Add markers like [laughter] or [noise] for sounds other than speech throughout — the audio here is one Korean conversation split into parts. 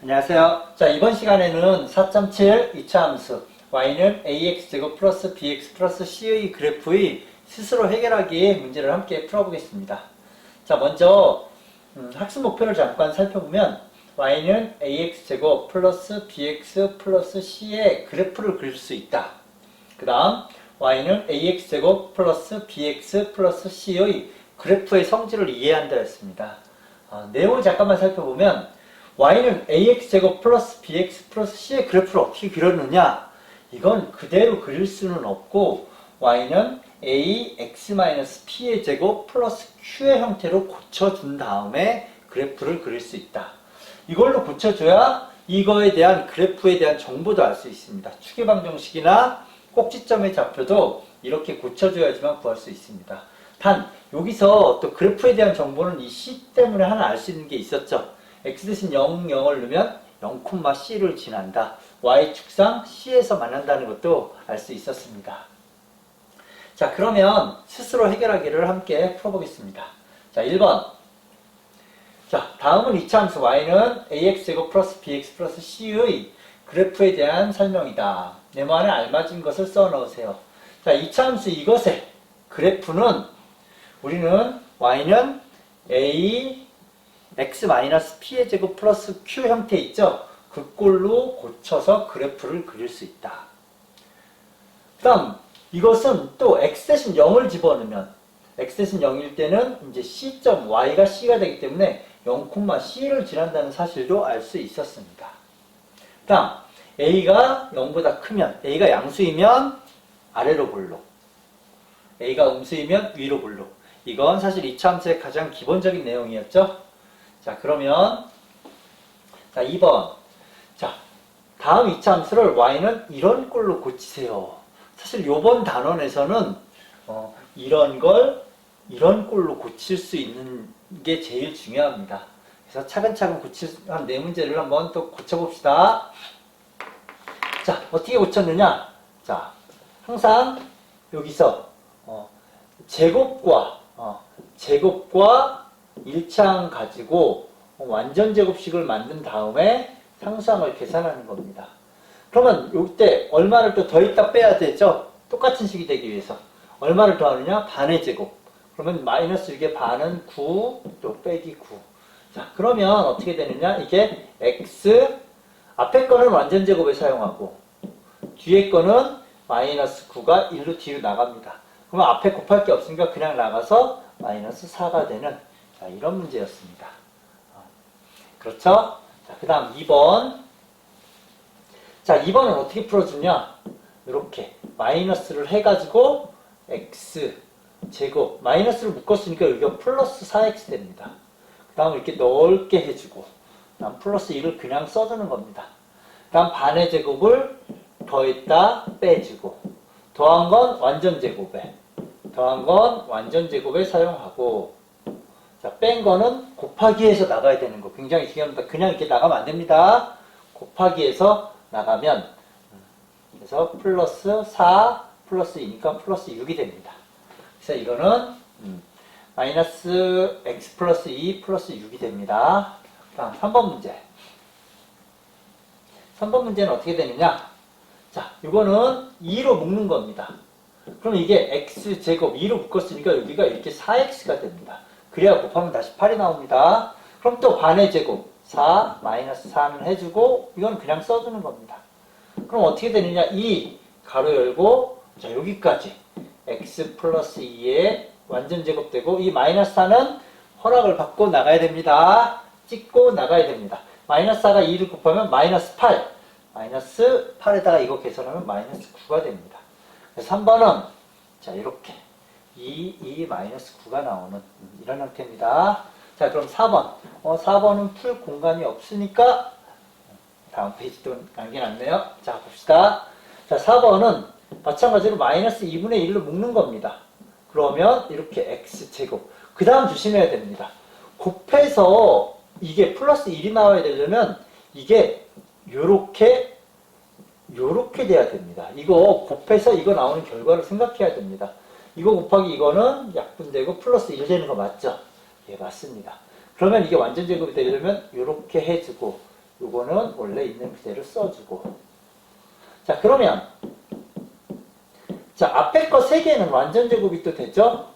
안녕하세요. 자, 이번 시간에는 4.7 2차 함수 y는 ax제곱 플러스 bx 플러스 c의 그래프의 스스로 해결하기 문제를 함께 풀어보겠습니다. 자, 먼저 음, 학습 목표를 잠깐 살펴보면 y는 ax제곱 플러스 bx 플러스 c의 그래프를 그릴 수 있다. 그 다음 y는 ax제곱 플러스 bx 플러스 c의 그래프의 성질을 이해한다 했습니다. 어, 내용을 잠깐만 살펴보면 y는 ax제곱 플러스 bx 플러스 c의 그래프를 어떻게 그렸느냐 이건 그대로 그릴 수는 없고 y는 ax-p의 제곱 플러스 q의 형태로 고쳐준 다음에 그래프를 그릴 수 있다. 이걸로 고쳐줘야 이거에 대한 그래프에 대한 정보도 알 수 있습니다. 추계방 정식이나 꼭지점의 좌표도 이렇게 고쳐줘야지만 구할 수 있습니다. 단 여기서 또 그래프에 대한 정보는 이 c 때문에 하나 알 수 있는 게 있었죠. X 대신 0, 0을 넣으면 0,c를 지난다. y축상 c에서 만난다는 것도 알 수 있었습니다. 자 그러면 스스로 해결하기를 함께 풀어보겠습니다. 자 1번 자 다음은 2차 함수 y는 ax제곱 플러스 bx 플러스 c의 그래프에 대한 설명이다. 네모 안에 알맞은 것을 써 넣으세요. 자 2차 함수 이것의 그래프는 우리는 y는 a x-p의 제곱 플러스 q 형태 있죠? 그 꼴로 고쳐서 그래프를 그릴 수 있다. 그 다음 이것은 또 x 대신 0을 집어넣으면 x 대신 0일 때는 이제 c점 y가 c가 되기 때문에 0,c를 지난다는 사실도 알 수 있었습니다. 그 다음 a가 0보다 크면 a가 양수이면 아래로 볼록 a가 음수이면 위로 볼록 이건 사실 이차 함수의 가장 기본적인 내용이었죠. 자, 그러면 자, 2번. 자, 다음 이차 함수를 y는 이런 꼴로 고치세요. 사실 요번 단원에서는 어, 이런 걸 이런 꼴로 고칠 수 있는 게 제일 중요합니다. 그래서 차근차근 고칠 한 네 문제를 한번 또 고쳐봅시다. 자, 어떻게 고쳤느냐? 자, 항상 여기서 어, 제곱과 어, 제곱과 일창 가지고 완전 제곱식을 만든 다음에 상수항을 계산하는 겁니다. 그러면 이때 얼마를 또더 있다 빼야 되죠? 똑같은 식이 되기 위해서. 얼마를 더하느냐? 반의 제곱. 그러면 마이너스 이게 반은 9, 또 빼기 9. 자, 그러면 어떻게 되느냐? 이게 x, 앞에 거는 완전 제곱에 사용하고, 뒤에 거는 마이너스 9가 1로 뒤로 나갑니다. 그러면 앞에 곱할 게 없으니까 그냥 나가서 마이너스 4가 되는 자, 이런 문제였습니다. 어, 그렇죠? 자, 그 다음 2번. 자, 2번은 어떻게 풀어주냐? 이렇게 마이너스를 해가지고 x 제곱 마이너스를 묶었으니까 여기가 플러스 4x 됩니다. 그 다음 이렇게 넓게 해주고 그 다음 플러스 1을 그냥 써주는 겁니다. 그 다음 반의 제곱을 더했다 빼주고 더한 건 완전 제곱에 더한 건 완전 제곱에 사용하고 자, 뺀 거는 곱하기에서 나가야 되는 거 굉장히 중요합니다. 그냥 이렇게 나가면 안 됩니다. 곱하기에서 나가면 음, 그래서 플러스 4 플러스 2니까 플러스 6이 됩니다. 그래서 이거는 음, 마이너스 x 플러스 2 플러스 6이 됩니다. 다음 3번 문제. 3번 문제는 어떻게 되느냐? 자, 이거는 2로 묶는 겁니다. 그럼 이게 x 제곱 2로 묶었으니까 여기가 이렇게 4x가 됩니다. 그래야 곱하면 다시 8이 나옵니다. 그럼 또 반의 제곱 4 마이너스 4는 해주고 이건 그냥 써주는 겁니다. 그럼 어떻게 되느냐? 2 가로 열고 자 여기까지 x 플러스 2에 완전 제곱되고 이 마이너스 4는 허락을 받고 나가야 됩니다. 찍고 나가야 됩니다. 마이너스 4가 2를 곱하면 마이너스 8 마이너스 8에다가 이거 계산하면 마이너스 9가 됩니다. 그래서 3번은 자 이렇게 2, 2, 마이너스 9가 나오는 음, 이런 형태입니다. 자 그럼 4번 어, 4번은 풀 공간이 없으니까 다음 페이지도 남겨놨네요. 자 봅시다. 자 4번은 마찬가지로 마이너스 2분의 1로 묶는 겁니다. 그러면 이렇게 x제곱 그 다음 조심해야 됩니다. 곱해서 이게 플러스 1이 나와야 되려면 이게 요렇게 요렇게 돼야 됩니다. 이거 곱해서 이거 나오는 결과를 생각해야 됩니다. 이거 곱하기 이거는 약분되고 플러스 1 되는 거 맞죠? 예, 맞습니다. 그러면 이게 완전 제곱이 되려면 요렇게 해주고 요거는 원래 있는 그대로 써주고. 자, 그러면 자, 앞에 거세 개는 완전 제곱이 또 되죠?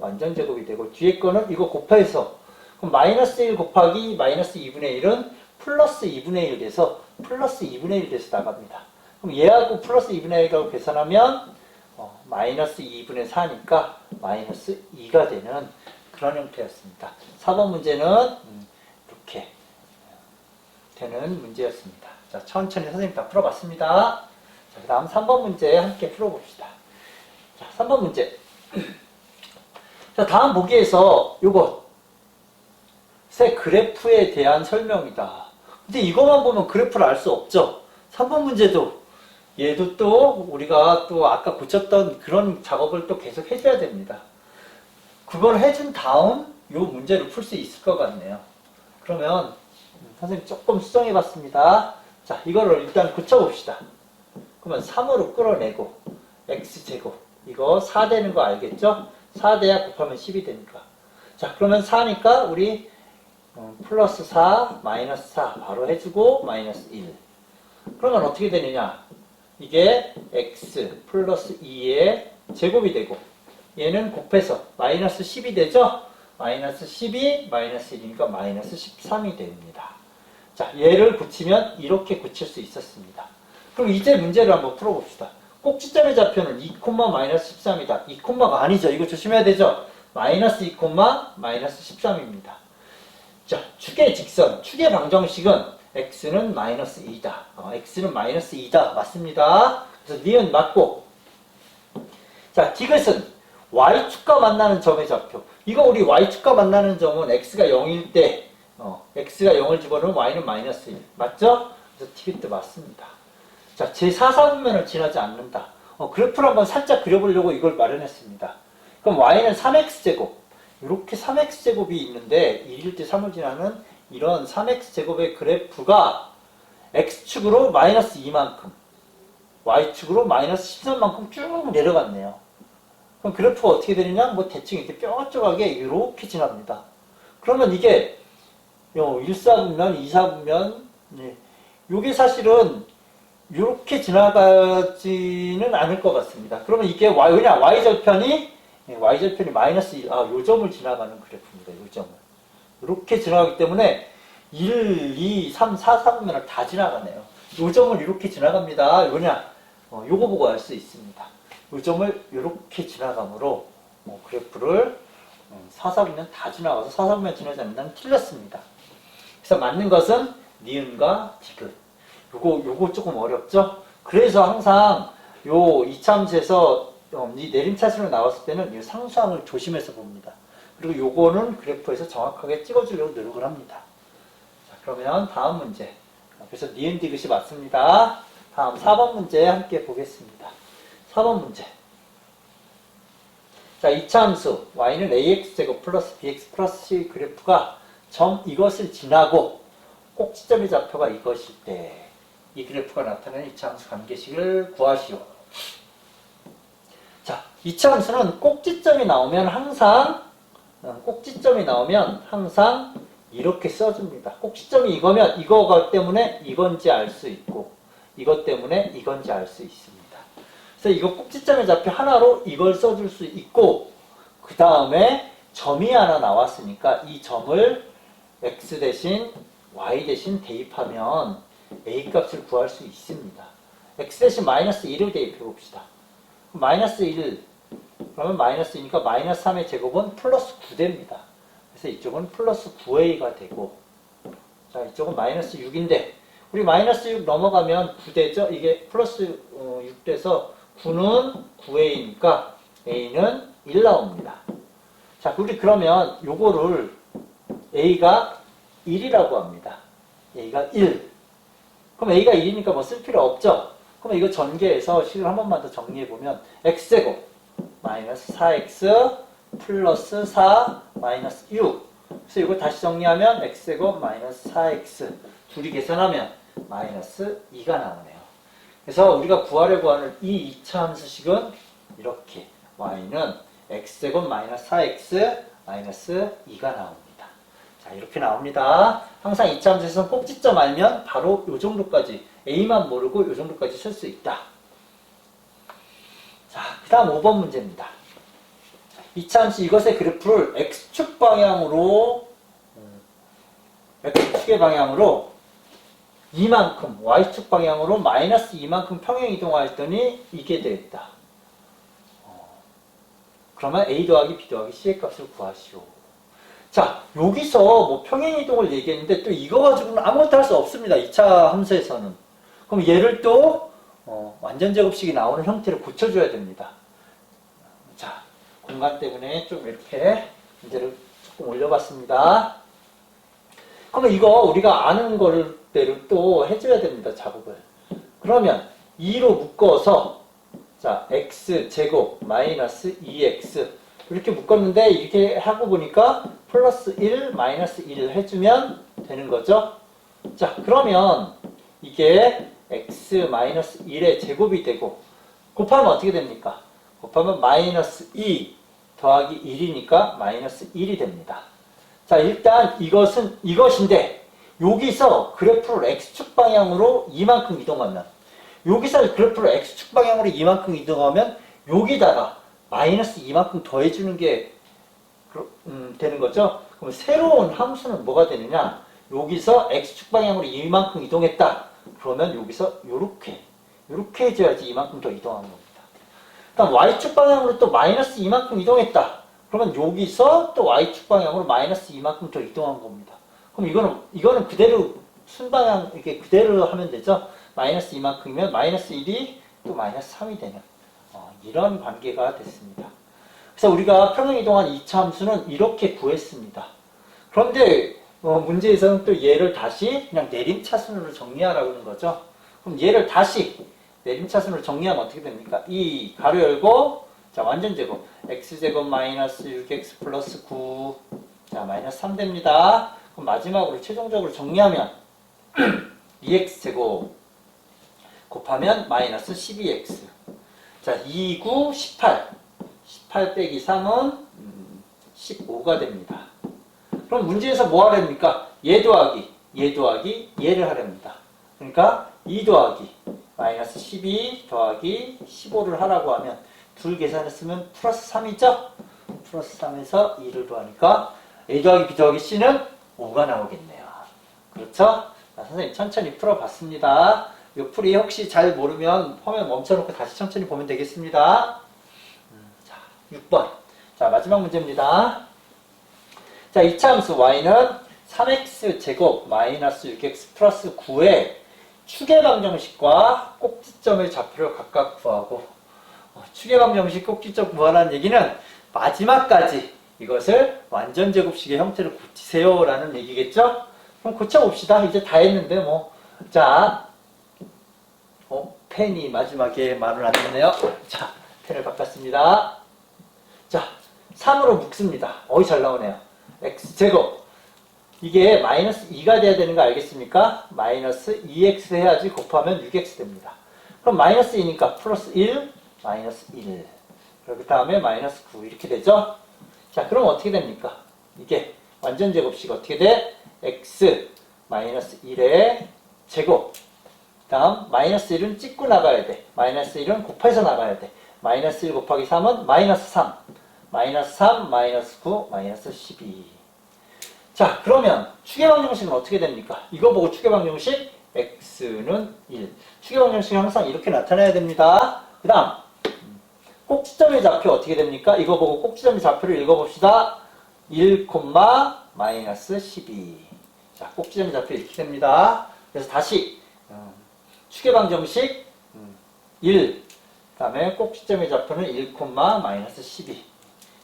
완전 제곱이 되고 뒤에 거는 이거 곱해서 그럼 마이너스 1 곱하기 마이너스 2분의 1은 플러스 2분의 1 돼서 플러스 2분의 1 돼서 나갑니다. 그럼 얘하고 플러스 2분의 1하고 계산하면 어, 마이너스 2분의 4니까 마이너스 2가 되는 그런 형태였습니다. 4번 문제는 음, 이렇게 되는 문제였습니다. 자, 천천히 선생님 다 풀어봤습니다. 자, 그 다음 3번 문제 함께 풀어봅시다. 자, 3번 문제. [clears throat] 자, 다음 보기에서 요거 새 그래프에 대한 설명이다. 근데 이것만 보면 그래프를 알 수 없죠. 3번 문제도 얘도 또 우리가 또 아까 고쳤던 그런 작업을 또 계속 해줘야 됩니다. 그걸 해준 다음 요 문제를 풀 수 있을 것 같네요. 그러면 음, 선생님 조금 수정해 봤습니다. 자, 이거를 일단 고쳐봅시다. 그러면 3으로 끌어내고 x제곱 이거 4 되는 거 알겠죠? 4대야 곱하면 10이 되니까 자 그러면 4니까 우리 어, 플러스 4 마이너스 4 바로 해주고 마이너스 1 그러면 어떻게 되느냐 이게 x 플러스 2의 제곱이 되고 얘는 곱해서 마이너스 10이 되죠? 마이너스 12 마이너스 1이니까 마이너스 13이 됩니다 자 얘를 고치면 이렇게 고칠 수 있었습니다 그럼 이제 문제를 한번 풀어봅시다. 꼭지점의 좌표는 2, 마이너스 13이다. 2, 가 아니죠. 이거 조심해야 되죠. 마이너스 2, 마이너스 13입니다. 자, 축의 직선, 축의 방정식은 x는 마이너스 2다. 어, x는 마이너스 2다. 맞습니다. 그래서 니은 맞고. 자, 디귿은 y축과 만나는 점의 좌표. 이거 우리 y축과 만나는 점은 x가 0일 때, 어, x가 0을 집어넣으면 y는 마이너스 1. 맞죠? 그래서 디귿도 맞습니다. 자, 제4사분면을 지나지 않는다. 어, 그래프를 한번 살짝 그려보려고 이걸 마련했습니다. 그럼 y는 3x제곱. 이렇게 3x제곱이 있는데 1일 때 3을 지나는 이런 3x제곱의 그래프가 x축으로 마이너스 2만큼, y축으로 마이너스 13만큼 쭉 내려갔네요. 그럼 그래프가 어떻게 되느냐? 뭐 대충 이렇게 뾰족하게 이렇게 지납니다. 그러면 이게 1사분면, 2사분면, 네. 이게 사실은 이렇게 지나가지는 않을 것 같습니다. 그러면 이게 y, 왜냐, y절편이, 예, y절편이 마이너스 1, 아, 요 점을 지나가는 그래프입니다. 요 점을. 이렇게 지나가기 때문에 1, 2, 3, 4, 3면을 다 지나가네요. 요 점을 이렇게 지나갑니다. 왜냐, 어, 요거 보고 알 수 있습니다. 요 점을 이렇게 지나가므로, 어, 그래프를 음, 4, 4분면 다 지나가서 4, 4분면 지나지 않는다는 틀렸습니다. 그래서 맞는 것은 니은과 디귿. 요거, 요거 조금 어렵죠? 그래서 항상 요 이참수에서 어, 이 내림차순으로 나왔을 때는 이 상수항을 조심해서 봅니다. 그리고 요거는 그래프에서 정확하게 찍어주려고 노력을 합니다. 자, 그러면 다음 문제. 그래서 니은 디귿이 맞습니다. 다음 4번 문제 함께 보겠습니다. 4번 문제. 자, 이차함수 y는 ax제곱 플러스 bx 플러스 c 그래프가 점 이것을 지나고 꼭지점의 좌표가 이것일 때 이 그래프가 나타내는 이차함수 관계식을 구하시오. 자, 이차함수는 꼭지점이 나오면 항상 어, 꼭지점이 나오면 항상 이렇게 써줍니다. 꼭지점이 이거면 이거 때문에 이건지 알 수 있고 이것 때문에 이건지 알 수 있습니다. 그래서 이거 꼭지점의 좌표 하나로 이걸 써줄 수 있고 그 다음에 점이 하나 나왔으니까 이 점을 x 대신 y 대신 대입하면 a 값을 구할 수 있습니다. x 대신 마이너스 1을 대입해 봅시다. 마이너스 1 그러면 마이너스 2니까 마이너스 3의 제곱은 플러스 9대입니다. 그래서 이쪽은 플러스 9a가 되고 자 이쪽은 마이너스 6인데 우리 마이너스 6 넘어가면 9대죠? 이게 플러스 6 돼서 9는 9a니까 a는 1 나옵니다. 자 우리 그러면 요거를 a가 1이라고 합니다. a가 1 그럼 a가 1이니까 뭐 쓸 필요 없죠? 그럼 이거 전개해서 식을 한 번만 더 정리해보면 x제곱 마이너스 4x 플러스 4 마이너스 6 그래서 이거 다시 정리하면 x제곱 마이너스 4x 둘이 계산하면 마이너스 2가 나오네요. 그래서 우리가 구하려고 하는 이 2차 함수식은 이렇게 y는 x제곱 마이너스 4x 마이너스 2가 나옵니다. 자, 이렇게 나옵니다. 항상 이차 함수에서는 꼭지점 알면 바로 요 정도까지, A만 모르고 요 정도까지 쓸 수 있다. 다음 5번 문제입니다. 함수 이것의 그래프를 X축 방향으로, 음, X축의 방향으로 이만큼, Y축 방향으로 마이너스 이만큼 평행 이동하였더니 이게 되었다. 어, 그러면 A 더하기 B 더하기 C의 값을 구하시오. 자, 여기서 뭐 평행 이동을 얘기했는데 또 이거 가지고는 아무것도 할 수 없습니다. 2차 함수에서는. 그럼 얘를 또 어, 완전 제곱식이 나오는 형태로 고쳐줘야 됩니다. 자, 공간 때문에 좀 이렇게 문제를 조금 올려봤습니다. 그러면 이거 우리가 아는 걸대로 또 해줘야 됩니다. 작업을. 그러면 2로 묶어서 자 x 제곱 마이너스 2x 이렇게 묶었는데 이렇게 하고 보니까 플러스 1 마이너스 1 해주면 되는 거죠. 자 그러면 이게 x 마이너스 1의 제곱이 되고 곱하면 어떻게 됩니까? 곱하면 마이너스 2 더하기 1이니까 마이너스 1이 됩니다. 자, 일단 이것은 이것인데 여기서 그래프를 x축 방향으로 이만큼 이동하면 여기서 그래프를 x축 방향으로 이만큼 이동하면 여기다가 마이너스 이만큼 더해주는 게 음, 되는 거죠. 그럼 새로운 함수는 뭐가 되느냐? 여기서 x축 방향으로 이만큼 이동했다. 그러면 여기서 요렇게 요렇게 해줘야지 이만큼 더 이동한 겁니다. 그다음 y축 방향으로 또 마이너스 이만큼 이동했다. 그러면 여기서 또 y축 방향으로 마이너스 이만큼 더 이동한 겁니다. 그럼 이거는 이거는 그대로 순방향 이렇게 그대로 하면 되죠. 마이너스 이만큼이면 마이너스 1이 또 마이너스 3이 되는 어, 이런 관계가 됐습니다. 그래서 우리가 평행 이동한 2차 함수는 이렇게 구했습니다. 그런데 어, 문제에서는 또 얘를 다시 그냥 내림차순으로 정리하라고 하는 거죠. 그럼 얘를 다시 내림차순으로 정리하면 어떻게 됩니까? 이 가로 열고 자 완전 제곱 x제곱 마이너스 6x 플러스 9 자, 마이너스 3 됩니다. 그럼 마지막으로 최종적으로 정리하면 [clears throat] 2x제곱 곱하면 마이너스 12x. 자, 2, 9, 18. 18 빼기 3은 15가 됩니다. 그럼 문제에서 뭐 하랍니까? 얘 더하기, 얘 더하기, 얘를 하랍니다. 그러니까 2 더하기, 마이너스 12 더하기 15를 하라고 하면 둘 계산했으면 플러스 3이죠? 플러스 3에서 2를 더하니까 A 더하기 B 더하기 C는 5가 나오겠네요. 그렇죠? 자, 선생님 천천히 풀어봤습니다. 이 풀이 혹시 잘 모르면 화면 멈춰놓고 다시 천천히 보면 되겠습니다. 음, 자, 6번. 자, 마지막 문제입니다. 자, 이차 함수 y는 3x 제곱 마이너스 6x 플러스 9의 추계 방 정식과 꼭지점의 좌표를 각각 구하고 어, 추계 방 정식 꼭지점 구하라는 얘기는 마지막까지 이것을 완전 제곱식의 형태로 고치세요 라는 얘기겠죠? 그럼 고쳐봅시다. 이제 다 했는데 뭐. 자, 어, 펜이 마지막에 말을 안 듣네요. 자, 펜을 바꿨습니다. 자, 3으로 묶습니다. 어이, 잘 나오네요. x제곱. 이게 마이너스 2가 돼야 되는 거 알겠습니까? 마이너스 2x 해야지 곱하면 6x 됩니다. 그럼 마이너스 2니까 플러스 1, 마이너스 1. 그렇기 다음에 마이너스 9 이렇게 되죠? 자, 그럼 어떻게 됩니까? 이게 완전 제곱식 어떻게 돼? x 마이너스 1의 제곱. 다음 마이너스 1은 찍고 나가야 돼. 마이너스 1은 곱해서 나가야 돼. 마이너스 1 곱하기 3은 마이너스 3. 마이너스 3, 마이너스 9, 마이너스 12. 자, 그러면 추계방정식은 어떻게 됩니까? 이거 보고 추계방정식 x는 1. 추계방정식이 항상 이렇게 나타나야 됩니다. 그 다음 꼭지점의 좌표 어떻게 됩니까? 이거 보고 꼭지점의 좌표를 읽어봅시다. 1, 마이너스 12. 자, 꼭지점의 좌표 이렇게 됩니다. 그래서 다시 음, 추계방정식 음, 1. 그 다음에 꼭지점의 좌표는 1, 마이너스 12.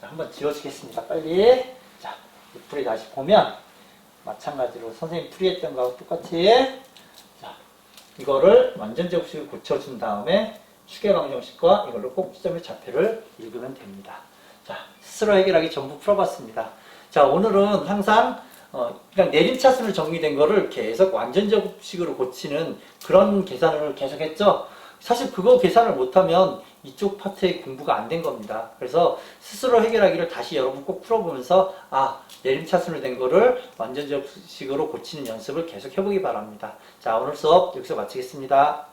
자, 한번 지워주겠습니다. 빨리. 풀이 다시 보면 마찬가지로 선생님 풀이했던 거하고 똑같이 자, 이거를 완전 제곱식을 고쳐준 다음에 추계방정식과 이걸로 꼭지점의 좌표를 읽으면 됩니다. 자, 스스로 해결하기 전부 풀어봤습니다. 자, 오늘은 항상 어, 그냥 내림차순으로 정리된 거를 계속 완전 제곱식으로 고치는 그런 계산을 계속했죠. 사실 그거 계산을 못하면 이쪽 파트의 공부가 안 된 겁니다. 그래서 스스로 해결하기를 다시 여러분 꼭 풀어보면서 아 내림 차순으로 된 거를 완전적식으로 고치는 연습을 계속 해보기 바랍니다. 자 오늘 수업 여기서 마치겠습니다.